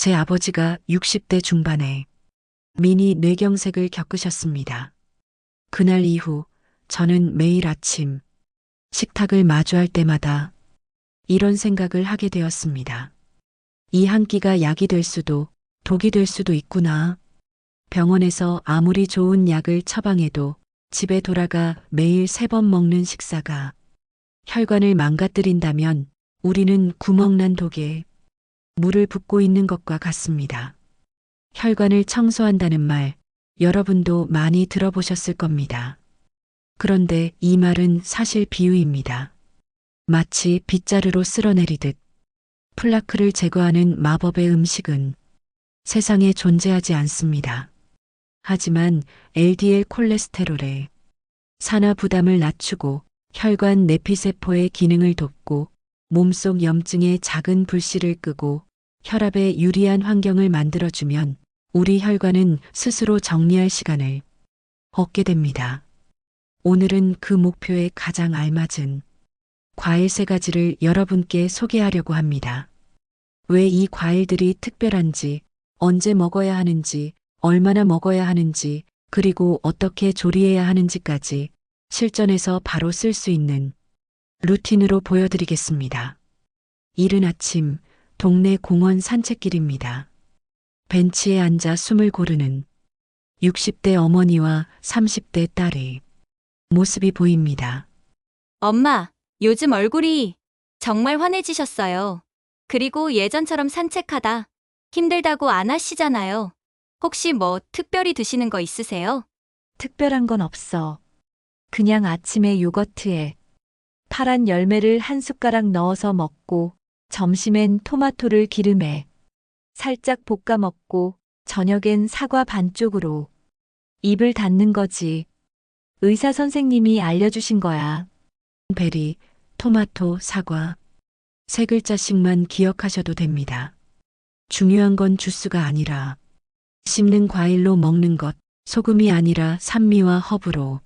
제 아버지가 60대 중반에 미니 뇌경색을 겪으셨습니다. 그날 이후 저는 매일 아침 식탁을 마주할 때마다 이런 생각을 하게 되었습니다. 이 한 끼가 약이 될 수도 독이 될 수도 있구나. 병원에서 아무리 좋은 약을 처방해도 집에 돌아가 매일 세 번 먹는 식사가 혈관을 망가뜨린다면 우리는 구멍난 독에 물을 붓고 있는 것과 같습니다. 혈관을 청소한다는 말 여러분도 많이 들어보셨을 겁니다. 그런데 이 말은 사실 비유입니다. 마치 빗자루로 쓸어내리듯 플라크를 제거하는 마법의 음식은 세상에 존재하지 않습니다. 하지만 LDL 콜레스테롤의 산화 부담을 낮추고 혈관 내피세포의 기능을 돕고 몸속 염증의 작은 불씨를 끄고 혈압에 유리한 환경을 만들어주면 우리 혈관은 스스로 정리할 시간을 얻게 됩니다. 오늘은 그 목표에 가장 알맞은 과일 세 가지를 여러분께 소개하려고 합니다. 왜 이 과일들이 특별한지, 언제 먹어야 하는지, 얼마나 먹어야 하는지, 그리고 어떻게 조리해야 하는지까지 실전에서 바로 쓸 수 있는 루틴으로 보여드리겠습니다. 이른 아침 동네 공원 산책길입니다. 벤치에 앉아 숨을 고르는 60대 어머니와 30대 딸의 모습이 보입니다. 엄마, 요즘 얼굴이 정말 환해지셨어요. 그리고 예전처럼 산책하다 힘들다고 안 하시잖아요. 혹시 뭐 특별히 드시는 거 있으세요? 특별한 건 없어. 그냥 아침에 요거트에 파란 열매를 한 숟가락 넣어서 먹고 점심엔 토마토를 기름에 살짝 볶아 먹고 저녁엔 사과 반쪽으로 입을 닫는 거지. 의사 선생님이 알려주신 거야. 베리, 토마토, 사과. 세 글자씩만 기억하셔도 됩니다. 중요한 건 주스가 아니라 씹는 과일로 먹는 것, 소금이 아니라 산미와 허브로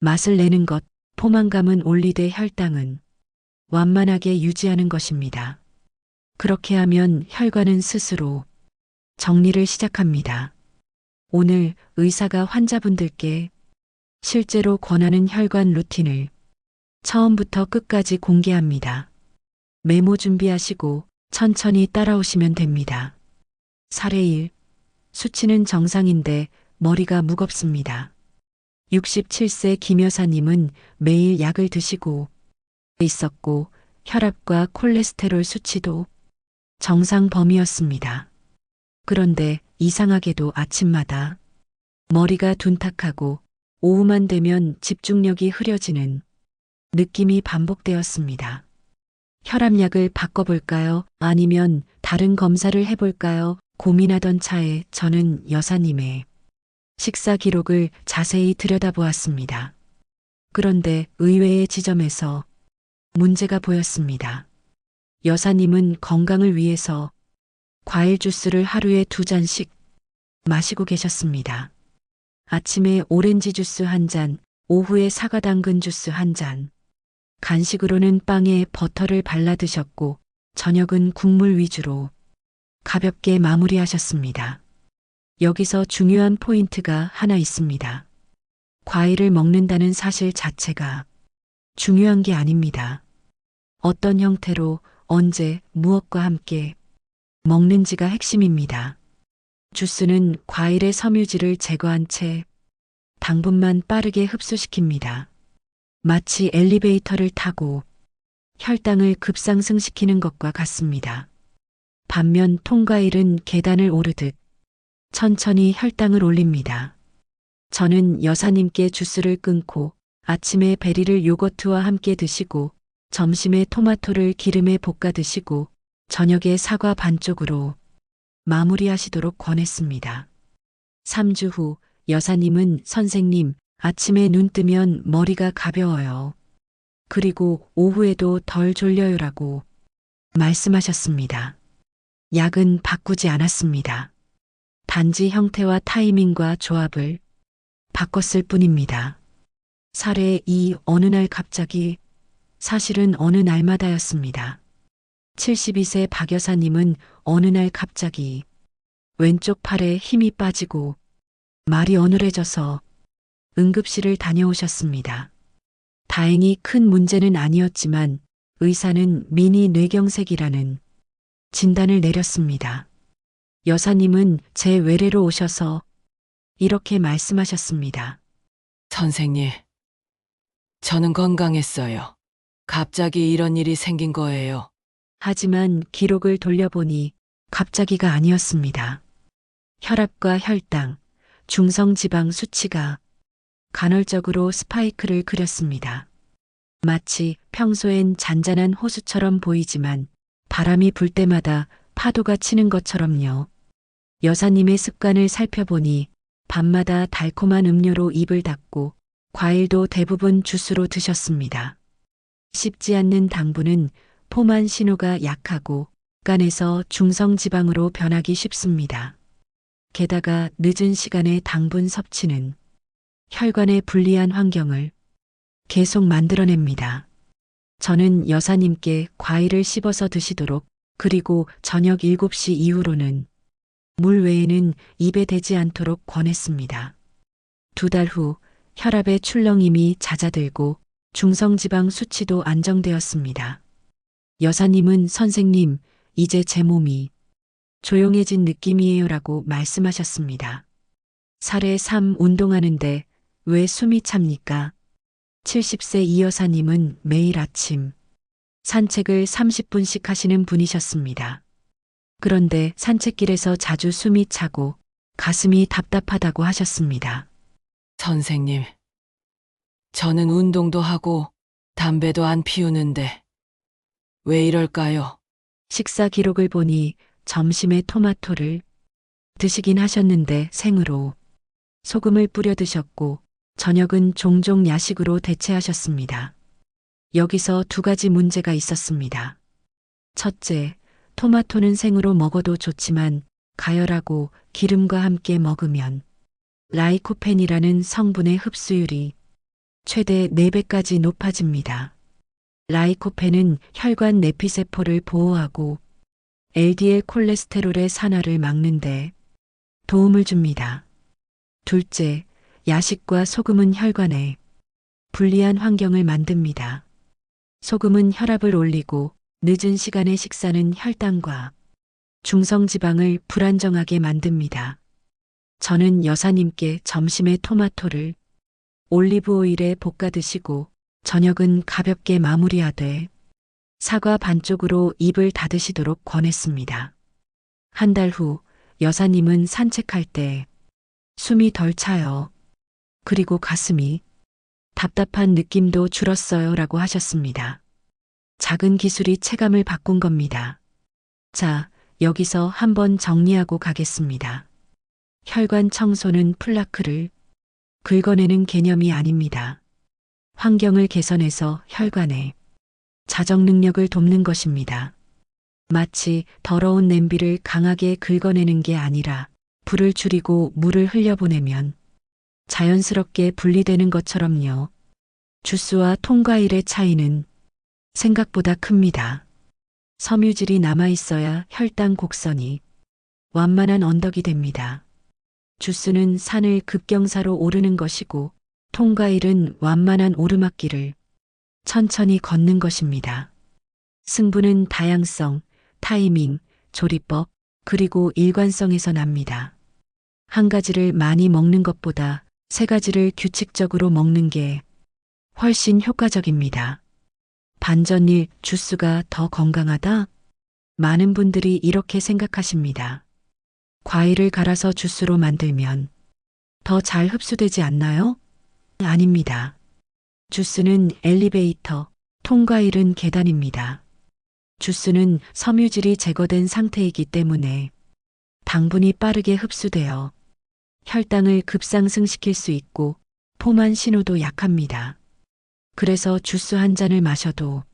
맛을 내는 것, 포만감은 올리되 혈당은 완만하게 유지하는 것입니다. 그렇게 하면 혈관은 스스로 정리를 시작합니다. 오늘 의사가 환자분들께 실제로 권하는 혈관 루틴을 처음부터 끝까지 공개합니다. 메모 준비하시고 천천히 따라오시면 됩니다. 사례 1. 수치는 정상인데 머리가 무겁습니다. 67세 김 여사님은 매일 약을 드시고 있었고 혈압과 콜레스테롤 수치도 정상 범위였습니다. 그런데 이상하게도 아침마다 머리가 둔탁하고 오후만 되면 집중력이 흐려지는 느낌이 반복되었습니다. 혈압약을 바꿔볼까요? 아니면 다른 검사를 해볼까요? 고민하던 차에 저는 여사님의 식사 기록을 자세히 들여다보았습니다. 그런데 의외의 지점에서 문제가 보였습니다. 여사님은 건강을 위해서 과일 주스를 하루에 두 잔씩 마시고 계셨습니다. 아침에 오렌지 주스 한 잔, 오후에 사과 당근 주스 한 잔. 간식으로는 빵에 버터를 발라 드셨고, 저녁은 국물 위주로 가볍게 마무리하셨습니다. 여기서 중요한 포인트가 하나 있습니다. 과일을 먹는다는 사실 자체가 중요한 게 아닙니다. 어떤 형태로 언제 무엇과 함께 먹는지가 핵심입니다. 주스는 과일의 섬유질을 제거한 채 당분만 빠르게 흡수시킵니다. 마치 엘리베이터를 타고 혈당을 급상승시키는 것과 같습니다. 반면 통과일은 계단을 오르듯 천천히 혈당을 올립니다. 저는 여사님께 주스를 끊고 아침에 베리를 요거트와 함께 드시고 점심에 토마토를 기름에 볶아 드시고 저녁에 사과 반쪽으로 마무리하시도록 권했습니다. 3주 후 여사님은 선생님 아침에 눈 뜨면 머리가 가벼워요. 그리고 오후에도 덜 졸려요라고 말씀하셨습니다. 약은 바꾸지 않았습니다. 단지 형태와 타이밍과 조합을 바꿨을 뿐입니다. 사례 2 어느 날 갑자기 사실은 어느 날마다였습니다. 72세 박 여사님은 어느 날 갑자기 왼쪽 팔에 힘이 빠지고 말이 어눌해져서 응급실을 다녀오셨습니다. 다행히 큰 문제는 아니었지만 의사는 미니 뇌경색이라는 진단을 내렸습니다. 여사님은 제 외래로 오셔서 이렇게 말씀하셨습니다. 선생님, 저는 건강했어요. 갑자기 이런 일이 생긴 거예요. 하지만 기록을 돌려보니 갑자기가 아니었습니다. 혈압과 혈당, 중성지방 수치가 간헐적으로 스파이크를 그렸습니다. 마치 평소엔 잔잔한 호수처럼 보이지만 바람이 불 때마다 파도가 치는 것처럼요. 여사님의 습관을 살펴보니 밤마다 달콤한 음료로 입을 닫고 과일도 대부분 주스로 드셨습니다. 씹지 않는 당분은 포만 신호가 약하고 간에서 중성지방으로 변하기 쉽습니다. 게다가 늦은 시간에 당분 섭취는 혈관에 불리한 환경을 계속 만들어냅니다. 저는 여사님께 과일을 씹어서 드시도록 그리고 저녁 7시 이후로는 물 외에는 입에 대지 않도록 권했습니다. 두 달 후 혈압의 출렁임이 잦아들고 중성지방 수치도 안정되었습니다. 여사님은 선생님, 이제 제 몸이 조용해진 느낌이에요 라고 말씀하셨습니다. 살에 3 운동하는데 왜 숨이 찹니까? 70세 이 여사님은 매일 아침 산책을 30분씩 하시는 분이셨습니다. 그런데 산책길에서 자주 숨이 차고 가슴이 답답하다고 하셨습니다. 선생님, 저는 운동도 하고 담배도 안 피우는데 왜 이럴까요? 식사 기록을 보니 점심에 토마토를 드시긴 하셨는데 생으로 소금을 뿌려 드셨고 저녁은 종종 야식으로 대체하셨습니다. 여기서 두 가지 문제가 있었습니다. 첫째, 토마토는 생으로 먹어도 좋지만 가열하고 기름과 함께 먹으면 라이코펜이라는 성분의 흡수율이 최대 4배까지 높아집니다. 라이코펜은 혈관 내피세포를 보호하고 LDL 콜레스테롤의 산화를 막는데 도움을 줍니다. 둘째, 야식과 소금은 혈관에 불리한 환경을 만듭니다. 소금은 혈압을 올리고 늦은 시간의 식사는 혈당과 중성지방을 불안정하게 만듭니다. 저는 여사님께 점심에 토마토를 올리브 오일에 볶아 드시고 저녁은 가볍게 마무리하되 사과 반쪽으로 입을 닫으시도록 권했습니다. 한 달 후 여사님은 산책할 때 숨이 덜 차요. 그리고 가슴이 답답한 느낌도 줄었어요 라고 하셨습니다. 작은 기술이 체감을 바꾼 겁니다. 자, 여기서 한번 정리하고 가겠습니다. 혈관 청소는 플라크를 긁어내는 개념이 아닙니다. 환경을 개선해서 혈관에 자정 능력을 돕는 것입니다. 마치 더러운 냄비를 강하게 긁어내는 게 아니라 불을 줄이고 물을 흘려보내면 자연스럽게 분리되는 것처럼요. 주스와 통과일의 차이는 생각보다 큽니다. 섬유질이 남아있어야 혈당 곡선이 완만한 언덕이 됩니다. 주스는 산을 급경사로 오르는 것이고 통과일은 완만한 오르막길을 천천히 걷는 것입니다. 승부는 다양성, 타이밍, 조리법, 그리고 일관성에서 납니다. 한 가지를 많이 먹는 것보다 세 가지를 규칙적으로 먹는 게 훨씬 효과적입니다. 반전일 주스가 더 건강하다? 많은 분들이 이렇게 생각하십니다. 과일을 갈아서 주스로 만들면 더 잘 흡수되지 않나요? 아닙니다. 주스는 엘리베이터, 통과일은 계단입니다. 주스는 섬유질이 제거된 상태이기 때문에 당분이 빠르게 흡수되어 혈당을 급상승시킬 수 있고 포만 신호도 약합니다. 그래서 주스 한 잔을 마셔도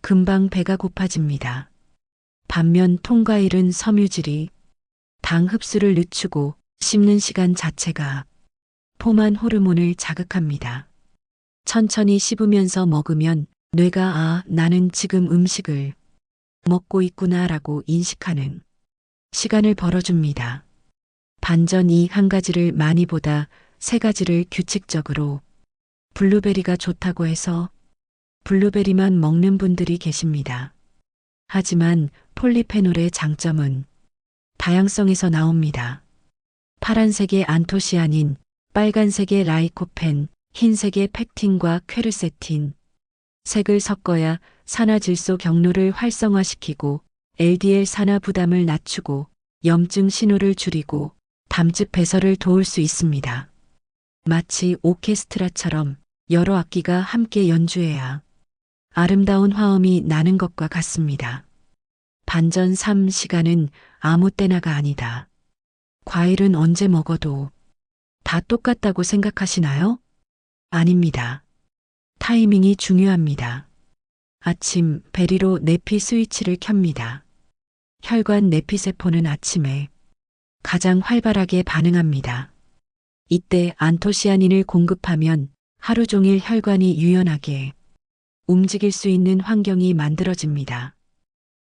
금방 배가 고파집니다. 반면 통과일은 섬유질이 당 흡수를 늦추고 씹는 시간 자체가 포만 호르몬을 자극합니다. 천천히 씹으면서 먹으면 뇌가 아, 나는 지금 음식을 먹고 있구나 라고 인식하는 시간을 벌어줍니다. 반전 이 한 가지를 많이 보다 세 가지를 규칙적으로 블루베리가 좋다고 해서 블루베리만 먹는 분들이 계십니다. 하지만 폴리페놀의 장점은 다양성에서 나옵니다. 파란색의 안토시아닌, 빨간색의 라이코펜, 흰색의 펙틴과 퀘르세틴. 색을 섞어야 산화 질소 경로를 활성화시키고 LDL 산화 부담을 낮추고 염증 신호를 줄이고 담즙 배설을 도울 수 있습니다. 마치 오케스트라처럼 여러 악기가 함께 연주해야 아름다운 화음이 나는 것과 같습니다. 반전 3시간은 아무 때나가 아니다. 과일은 언제 먹어도 다 똑같다고 생각하시나요? 아닙니다. 타이밍이 중요합니다. 아침 베리로 내피 스위치를 켭니다. 혈관 내피세포는 아침에 가장 활발하게 반응합니다. 이때 안토시아닌을 공급하면 하루 종일 혈관이 유연하게 움직일 수 있는 환경이 만들어집니다.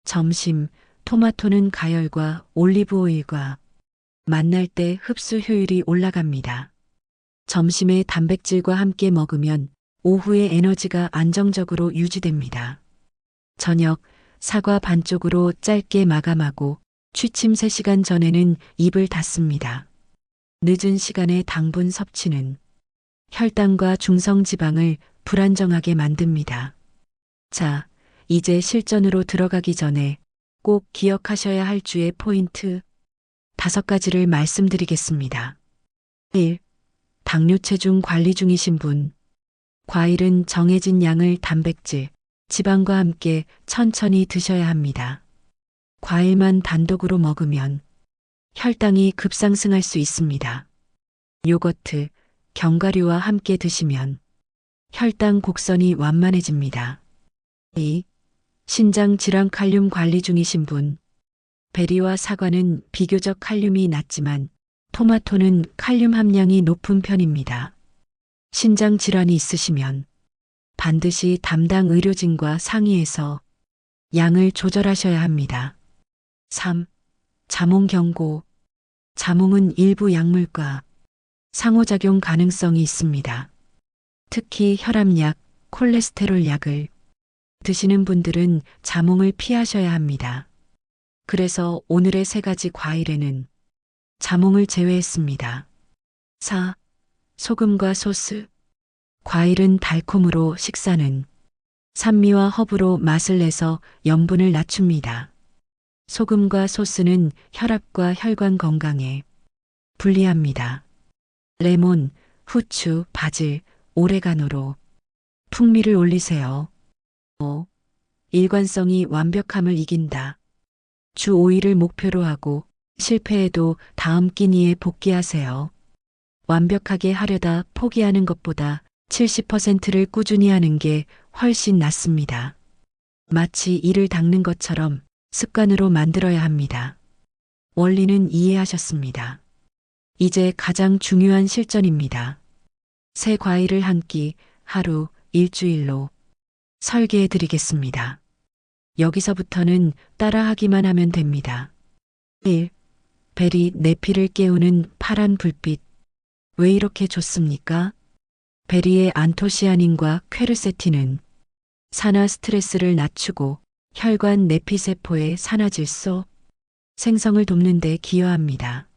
점심 토마토는 가열과 올리브 오일과 만날 때 흡수 효율이 올라갑니다. 점심에 단백질과 함께 먹으면 오후에 에너지가 안정적으로 유지됩니다. 저녁 사과 반쪽으로 짧게 마감하고 취침 3시간 전에는 입을 닫습니다. 늦은 시간에 당분 섭취는 혈당과 중성지방을 불안정하게 만듭니다. 자, 이제 실전으로 들어가기 전에 꼭 기억하셔야 할 주의 포인트 다섯 가지를 말씀드리겠습니다. 1. 당뇨 체중 관리 중이신 분. 과일은 정해진 양을 단백질, 지방과 함께 천천히 드셔야 합니다. 과일만 단독으로 먹으면 혈당이 급상승할 수 있습니다. 요거트, 견과류와 함께 드시면 혈당 곡선이 완만해집니다. 2. 신장 질환 칼륨 관리 중이신 분. 베리와 사과는 비교적 칼륨이 낮지만 토마토는 칼륨 함량이 높은 편입니다. 신장 질환이 있으시면 반드시 담당 의료진과 상의해서 양을 조절하셔야 합니다. 3. 자몽 경고. 자몽은 일부 약물과 상호작용 가능성이 있습니다. 특히 혈압약, 콜레스테롤 약을 드시는 분들은 자몽을 피하셔야 합니다. 그래서 오늘의 세 가지 과일에는 자몽을 제외했습니다. 4. 소금과 소스. 과일은 달콤으로 식사는 산미와 허브로 맛을 내서 염분을 낮춥니다. 소금과 소스는 혈압과 혈관 건강에 불리합니다. 레몬, 후추, 바질, 오레가노로 풍미를 올리세요. 5. 일관성이 완벽함을 이긴다. 주 5일을 목표로 하고 실패해도 다음 끼니에 복귀하세요. 완벽하게 하려다 포기하는 것보다 70%를 꾸준히 하는 게 훨씬 낫습니다. 마치 이를 닦는 것처럼 습관으로 만들어야 합니다. 원리는 이해하셨습니다. 이제 가장 중요한 실전입니다. 새 과일을 한 끼 하루 일주일로 설계해 드리겠습니다. 여기서부터는 따라하기만 하면 됩니다. 1. 베리 내피를 깨우는 파란 불빛. 왜 이렇게 좋습니까? 베리의 안토시아닌과 퀘르세틴은 산화 스트레스를 낮추고 혈관 내피세포의 산화질소 생성을 돕는 데 기여합니다.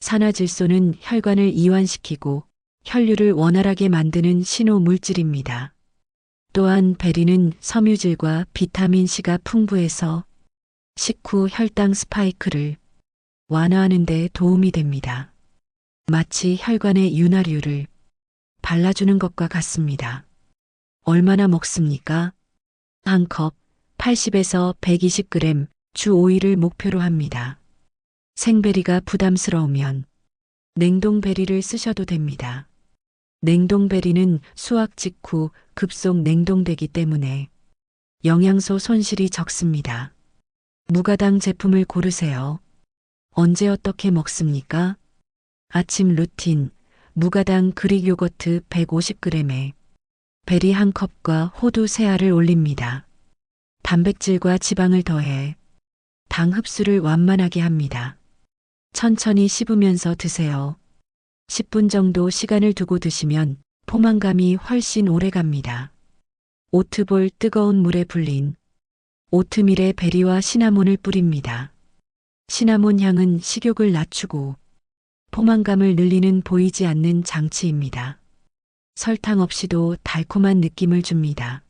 산화질소는 혈관을 이완시키고 혈류를 원활하게 만드는 신호 물질입니다. 또한 베리는 섬유질과 비타민 C가 풍부해서 식후 혈당 스파이크를 완화하는 데 도움이 됩니다. 마치 혈관의 윤활유를 발라주는 것과 같습니다. 얼마나 먹습니까? 한 컵 80에서 120g 주 5일을 목표로 합니다. 생베리가 부담스러우면 냉동베리를 쓰셔도 됩니다. 냉동베리는 수확 직후 급속 냉동되기 때문에 영양소 손실이 적습니다. 무가당 제품을 고르세요. 언제 어떻게 먹습니까? 아침 루틴, 무가당 그릭 요거트 150g에 베리 한 컵과 호두 세 알을 올립니다. 단백질과 지방을 더해 당 흡수를 완만하게 합니다. 천천히 씹으면서 드세요. 10분 정도 시간을 두고 드시면 포만감이 훨씬 오래 갑니다. 오트볼 뜨거운 물에 불린 오트밀에 베리와 시나몬을 뿌립니다. 시나몬 향은 식욕을 낮추고 포만감을 늘리는 보이지 않는 장치입니다. 설탕 없이도 달콤한 느낌을 줍니다.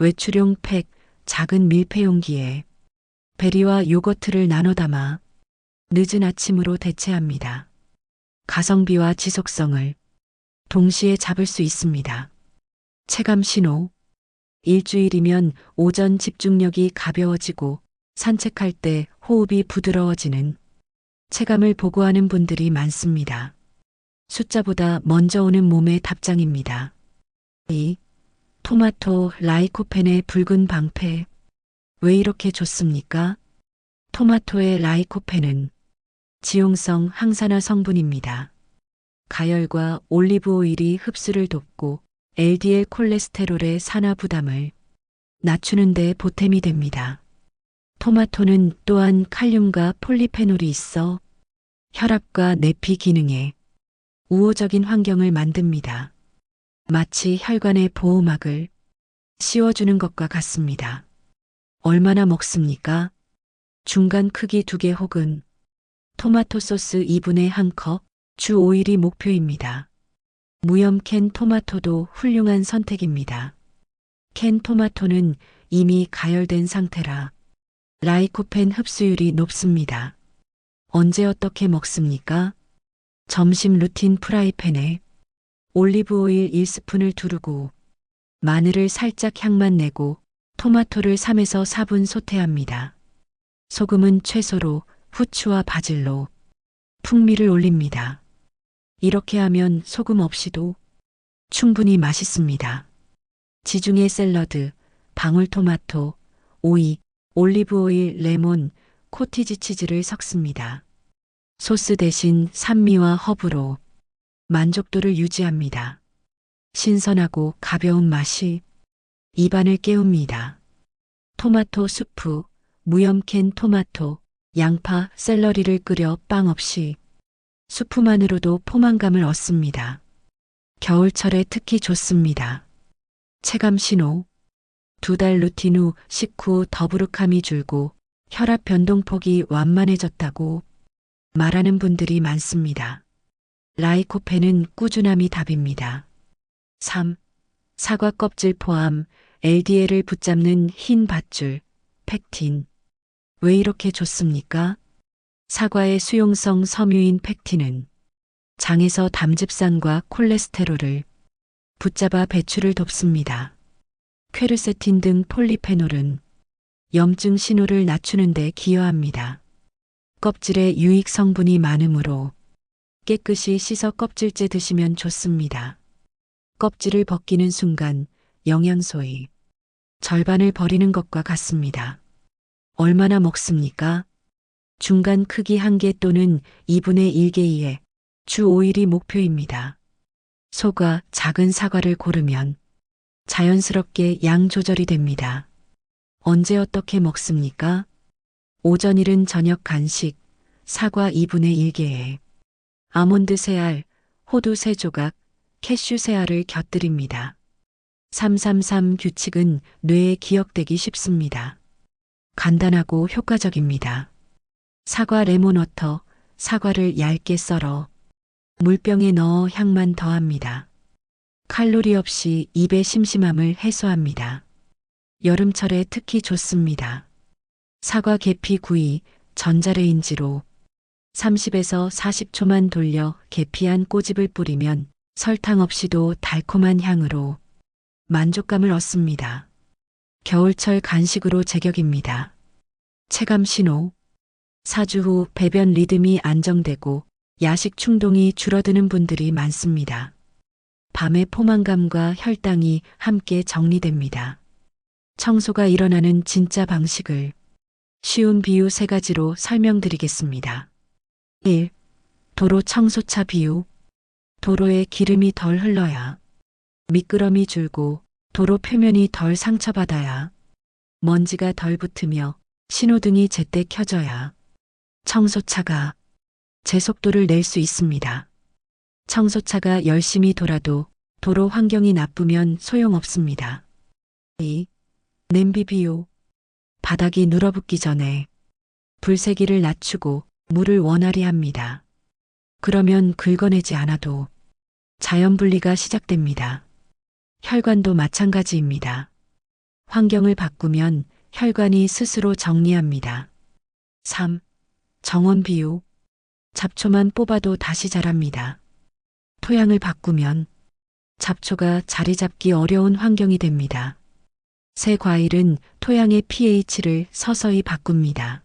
외출용 팩 작은 밀폐 용기에 베리와 요거트를 나눠 담아 늦은 아침으로 대체합니다. 가성비와 지속성을 동시에 잡을 수 있습니다. 체감 신호. 일주일이면 오전 집중력이 가벼워지고 산책할 때 호흡이 부드러워지는 체감을 보고하는 분들이 많습니다. 숫자보다 먼저 오는 몸의 답장입니다. 2. 토마토 라이코펜의 붉은 방패. 왜 이렇게 좋습니까? 토마토의 라이코펜은 지용성 항산화 성분입니다. 가열과 올리브 오일이 흡수를 돕고 LDL 콜레스테롤의 산화 부담을 낮추는 데 보탬이 됩니다. 토마토는 또한 칼륨과 폴리페놀이 있어 혈압과 내피 기능에 우호적인 환경을 만듭니다. 마치 혈관의 보호막을 씌워주는 것과 같습니다. 얼마나 먹습니까? 중간 크기 두 개 혹은 토마토 소스 2분의 1컵, 주 5일이 목표입니다. 무염 캔 토마토도 훌륭한 선택입니다. 캔 토마토는 이미 가열된 상태라 라이코펜 흡수율이 높습니다. 언제 어떻게 먹습니까? 점심 루틴 프라이팬에 올리브 오일 1스푼을 두르고 마늘을 살짝 향만 내고 토마토를 3에서 4분 소태합니다. 소금은 최소로 후추와 바질로 풍미를 올립니다. 이렇게 하면 소금 없이도 충분히 맛있습니다. 지중해 샐러드, 방울토마토, 오이, 올리브오일, 레몬, 코티지 치즈를 섞습니다. 소스 대신 산미와 허브로 만족도를 유지합니다. 신선하고 가벼운 맛이 입안을 깨웁니다. 토마토 수프, 무염캔 토마토, 양파, 샐러리를 끓여 빵 없이 수프만으로도 포만감을 얻습니다. 겨울철에 특히 좋습니다. 체감 신호. 두 달 루틴 후 식후 더부룩함이 줄고 혈압 변동폭이 완만해졌다고 말하는 분들이 많습니다. 라이코펜은 꾸준함이 답입니다. 3. 사과 껍질 포함 LDL을 붙잡는 흰 밧줄, 팩틴. 왜 이렇게 좋습니까? 사과의 수용성 섬유인 팩틴은 장에서 담즙산과 콜레스테롤을 붙잡아 배출을 돕습니다. 퀘르세틴 등 폴리페놀은 염증 신호를 낮추는 데 기여합니다. 껍질에 유익 성분이 많으므로 깨끗이 씻어 껍질째 드시면 좋습니다. 껍질을 벗기는 순간 영양소의 절반을 버리는 것과 같습니다. 얼마나 먹습니까? 중간 크기 1개 또는 2분의 1개이에 주 5일이 목표입니다. 소가 작은 사과를 고르면 자연스럽게 양 조절이 됩니다. 언제 어떻게 먹습니까? 오전 일은 저녁 간식, 사과 2분의 1개에 아몬드 세알, 호두 3조각, 캐슈 세알을 곁들입니다. 333 규칙은 뇌에 기억되기 쉽습니다. 간단하고 효과적입니다. 사과 레몬워터, 사과를 얇게 썰어 물병에 넣어 향만 더합니다. 칼로리 없이 입의 심심함을 해소합니다. 여름철에 특히 좋습니다. 사과 계피 구이 전자레인지로 30에서 40초만 돌려 계피한 꼬집을 뿌리면 설탕 없이도 달콤한 향으로 만족감을 얻습니다. 겨울철 간식으로 제격입니다. 체감 신호. 사주 후 배변 리듬이 안정되고 야식 충동이 줄어드는 분들이 많습니다. 밤에 포만감과 혈당이 함께 정리됩니다. 청소가 일어나는 진짜 방식을 쉬운 비유 세 가지로 설명드리겠습니다. 1. 도로 청소차 비유. 도로에 기름이 덜 흘러야 미끄럼이 줄고 도로 표면이 덜 상처받아야 먼지가 덜 붙으며 신호등이 제때 켜져야 청소차가 제 속도를 낼 수 있습니다. 청소차가 열심히 돌아도 도로 환경이 나쁘면 소용없습니다. 2. 냄비 비오. 바닥이 눌어붙기 전에 불세기를 낮추고 물을 원활히 합니다. 그러면 긁어내지 않아도 자연 분리가 시작됩니다. 혈관도 마찬가지입니다. 환경을 바꾸면 혈관이 스스로 정리합니다. 3. 정원 비유. 잡초만 뽑아도 다시 자랍니다. 토양을 바꾸면 잡초가 자리 잡기 어려운 환경이 됩니다. 새 과일은 토양의 pH를 서서히 바꿉니다.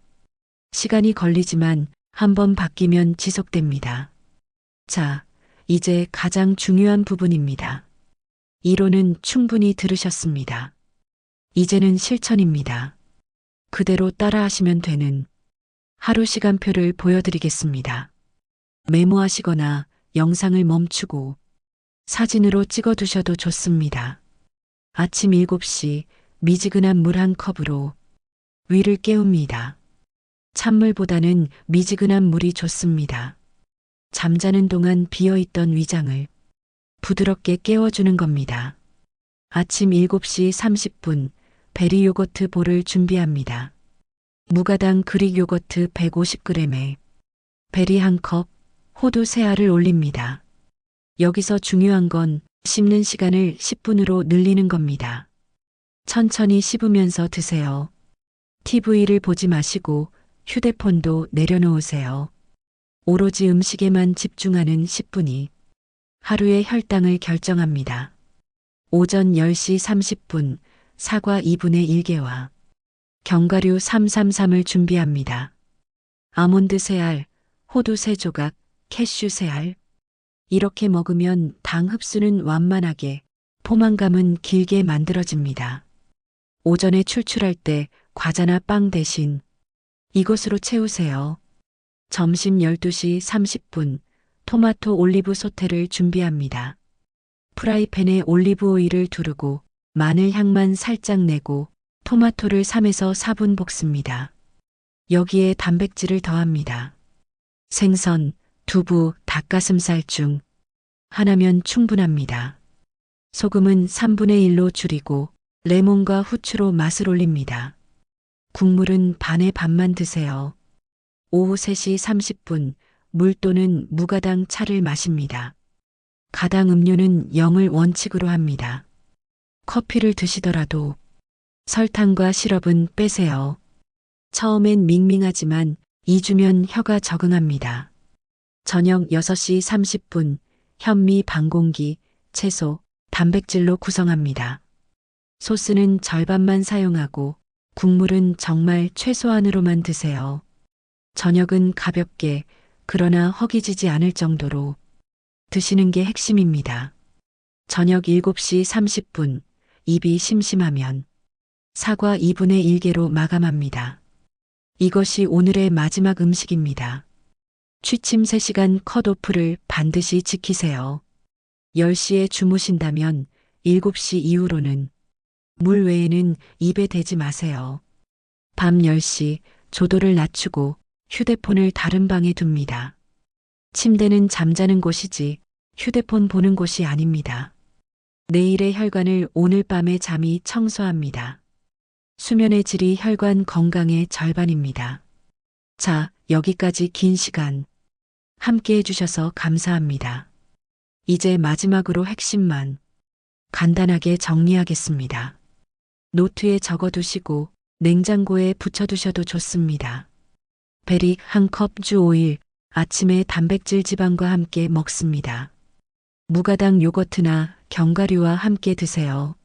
시간이 걸리지만 한번 바뀌면 지속됩니다. 자, 이제 가장 중요한 부분입니다. 이론은 충분히 들으셨습니다. 이제는 실천입니다. 그대로 따라하시면 되는 하루 시간표를 보여드리겠습니다. 메모하시거나 영상을 멈추고 사진으로 찍어 두셔도 좋습니다. 아침 7시 미지근한 물 한 컵으로 위를 깨웁니다. 찬물보다는 미지근한 물이 좋습니다. 잠자는 동안 비어있던 위장을 부드럽게 깨워주는 겁니다. 아침 7시 30분 베리 요거트 볼을 준비합니다. 무가당 그릭 요거트 150g에 베리 한 컵, 호두 3알을 올립니다. 여기서 중요한 건 씹는 시간을 10분으로 늘리는 겁니다. 천천히 씹으면서 드세요. TV를 보지 마시고 휴대폰도 내려놓으세요. 오로지 음식에만 집중하는 10분이 하루의 혈당을 결정합니다. 오전 10시 30분 사과 2분의 1개와 견과류 333을 준비합니다. 아몬드 3알, 호두 3조각, 캐슈 3알. 이렇게 먹으면 당 흡수는 완만하게, 포만감은 길게 만들어집니다. 오전에 출출할 때 과자나 빵 대신 이것으로 채우세요. 점심 12시 30분 토마토 올리브 소테를 준비합니다. 프라이팬에 올리브 오일을 두르고 마늘 향만 살짝 내고 토마토를 3에서 4분 볶습니다. 여기에 단백질을 더합니다. 생선, 두부, 닭가슴살 중 하나면 충분합니다. 소금은 3분의 1로 줄이고 레몬과 후추로 맛을 올립니다. 국물은 반에 반만 드세요. 오후 3시 30분 물 또는 무가당 차를 마십니다. 가당 음료는 0을 원칙으로 합니다. 커피를 드시더라도 설탕과 시럽은 빼세요. 처음엔 밍밍하지만 2주면 혀가 적응합니다. 저녁 6시 30분 현미 반 공기, 채소, 단백질로 구성합니다. 소스는 절반만 사용하고 국물은 정말 최소한으로만 드세요. 저녁은 가볍게 그러나 허기지지 않을 정도로 드시는 게 핵심입니다. 저녁 7시 30분 입이 심심하면 사과 2분의 1개로 마감합니다. 이것이 오늘의 마지막 음식입니다. 취침 3시간 컷오프를 반드시 지키세요. 10시에 주무신다면 7시 이후로는 물 외에는 입에 대지 마세요. 밤 10시 조도를 낮추고 휴대폰을 다른 방에 둡니다. 침대는 잠자는 곳이지 휴대폰 보는 곳이 아닙니다. 내일의 혈관을 오늘 밤에 잠이 청소합니다. 수면의 질이 혈관 건강의 절반입니다. 자, 여기까지 긴 시간 함께 해주셔서 감사합니다. 이제 마지막으로 핵심만 간단하게 정리하겠습니다. 노트에 적어두시고 냉장고에 붙여두셔도 좋습니다. 베리 한 컵주 5일 아침에 단백질 지방과 함께 먹습니다. 무가당 요거트나 견과류와 함께 드세요.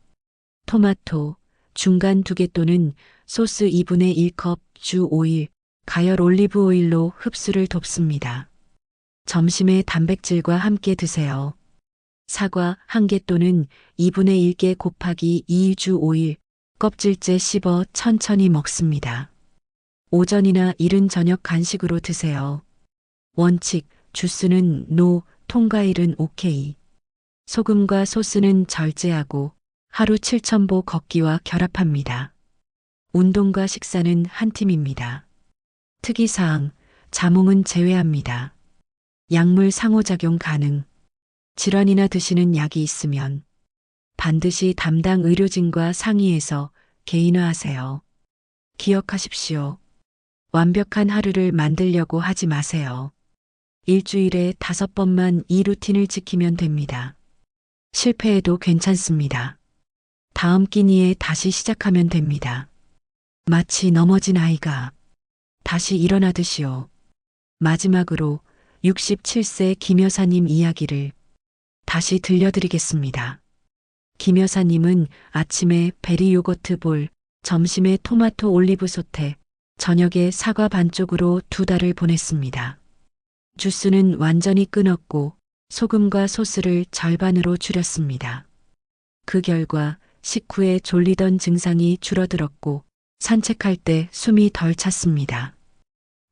토마토, 중간 두개 또는 소스 2분의 1컵 주 5일 가열 올리브 오일로 흡수를 돕습니다. 점심에 단백질과 함께 드세요. 사과 한 개 또는 2분의 1개 곱하기 2주 5일 껍질째 씹어 천천히 먹습니다. 오전이나 이른 저녁 간식으로 드세요. 원칙, 주스는 노, 통과일은 오케이. 소금과 소스는 절제하고 하루 7,000보 걷기와 결합합니다. 운동과 식사는 한 팀입니다. 특이사항, 자몽은 제외합니다. 약물 상호작용 가능. 질환이나 드시는 약이 있으면 반드시 담당 의료진과 상의해서 개인화하세요. 기억하십시오. 완벽한 하루를 만들려고 하지 마세요. 일주일에 다섯 번만 이 루틴을 지키면 됩니다. 실패해도 괜찮습니다. 다음 끼니에 다시 시작하면 됩니다. 마치 넘어진 아이가 다시 일어나듯이요. 마지막으로 67세 김 여사님 이야기를 다시 들려드리겠습니다. 김 여사님은 아침에 베리 요거트 볼, 점심에 토마토 올리브 소테, 저녁에 사과 반쪽으로 두 달을 보냈습니다. 주스는 완전히 끊었고 소금과 소스를 절반으로 줄였습니다. 그 결과 식후에 졸리던 증상이 줄어들었고 산책할 때 숨이 덜 찼습니다.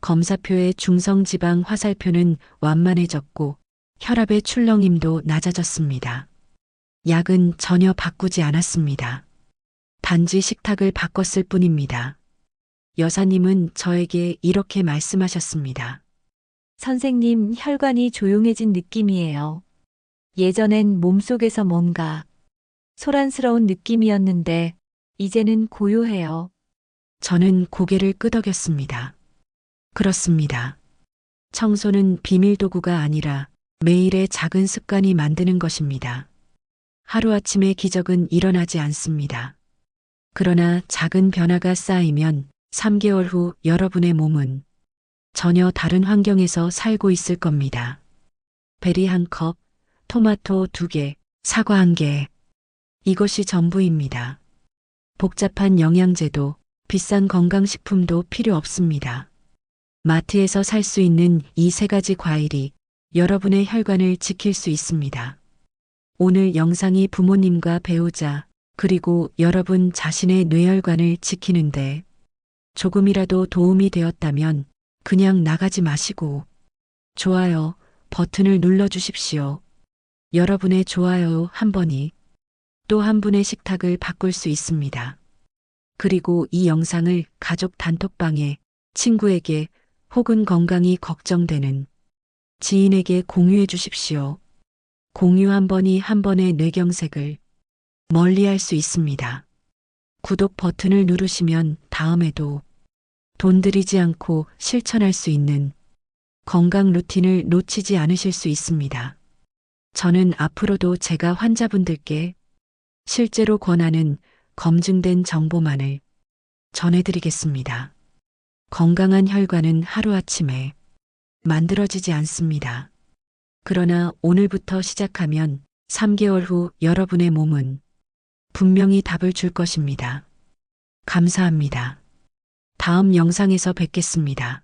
검사표의 중성지방 화살표는 완만해졌고 혈압의 출렁임도 낮아졌습니다. 약은 전혀 바꾸지 않았습니다. 단지 식탁을 바꿨을 뿐입니다. 여사님은 저에게 이렇게 말씀하셨습니다. 선생님, 혈관이 조용해진 느낌이에요. 예전엔 몸속에서 뭔가 소란스러운 느낌이었는데, 이제는 고요해요. 저는 고개를 끄덕였습니다. 그렇습니다. 청소는 비밀 도구가 아니라 매일의 작은 습관이 만드는 것입니다. 하루아침에 기적은 일어나지 않습니다. 그러나 작은 변화가 쌓이면 3개월 후 여러분의 몸은 전혀 다른 환경에서 살고 있을 겁니다. 베리 한 컵, 토마토 두 개, 사과 한 개. 이것이 전부입니다. 복잡한 영양제도, 비싼 건강식품도 필요 없습니다. 마트에서 살 수 있는 이 세 가지 과일이 여러분의 혈관을 지킬 수 있습니다. 오늘 영상이 부모님과 배우자, 그리고 여러분 자신의 뇌혈관을 지키는데 조금이라도 도움이 되었다면 그냥 나가지 마시고 좋아요 버튼을 눌러 주십시오. 여러분의 좋아요 한 번이 또 한 분의 식탁을 바꿀 수 있습니다. 그리고 이 영상을 가족 단톡방에 친구에게 혹은 건강이 걱정되는 지인에게 공유해 주십시오. 공유 한 번이 한 번의 뇌경색을 멀리 할 수 있습니다. 구독 버튼을 누르시면 다음에도 돈 들이지 않고 실천할 수 있는 건강 루틴을 놓치지 않으실 수 있습니다. 저는 앞으로도 제가 환자분들께 실제로 권하는 검증된 정보만을 전해드리겠습니다. 건강한 혈관은 하루아침에 만들어지지 않습니다. 그러나 오늘부터 시작하면 3개월 후 여러분의 몸은 분명히 답을 줄 것입니다. 감사합니다. 다음 영상에서 뵙겠습니다.